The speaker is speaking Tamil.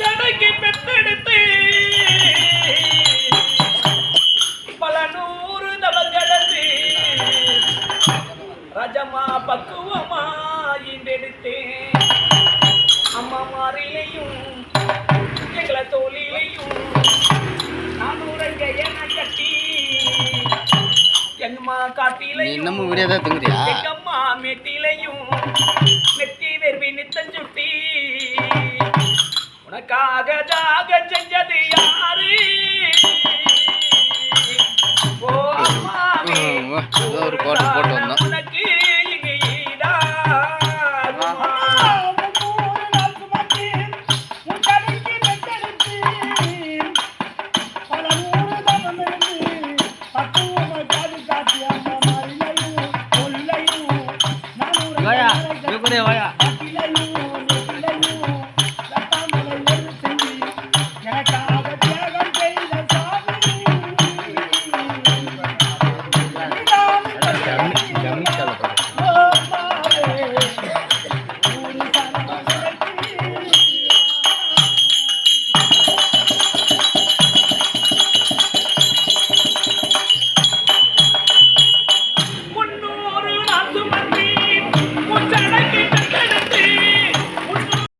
கடைக்கு பெத்தெடுத்து பல நூறு தவம் கடந்து ரஜமா பக்குவமா இண்டெடுத்தேன் அம்மா மாறிலையும் எங்களை தோழிலையும் நானூறங்க என கட்டி எங்கம்மா காட்டிலையும் இன்னமும் வீடியோ தான் தூங்குறியா? எங்கம்மா மெட்டிலையும் யாக ஜாக செஞ்சது யாரு ஒரு பாட்டு போட்டு வந்தோம் உனக்கு வாயா வாயா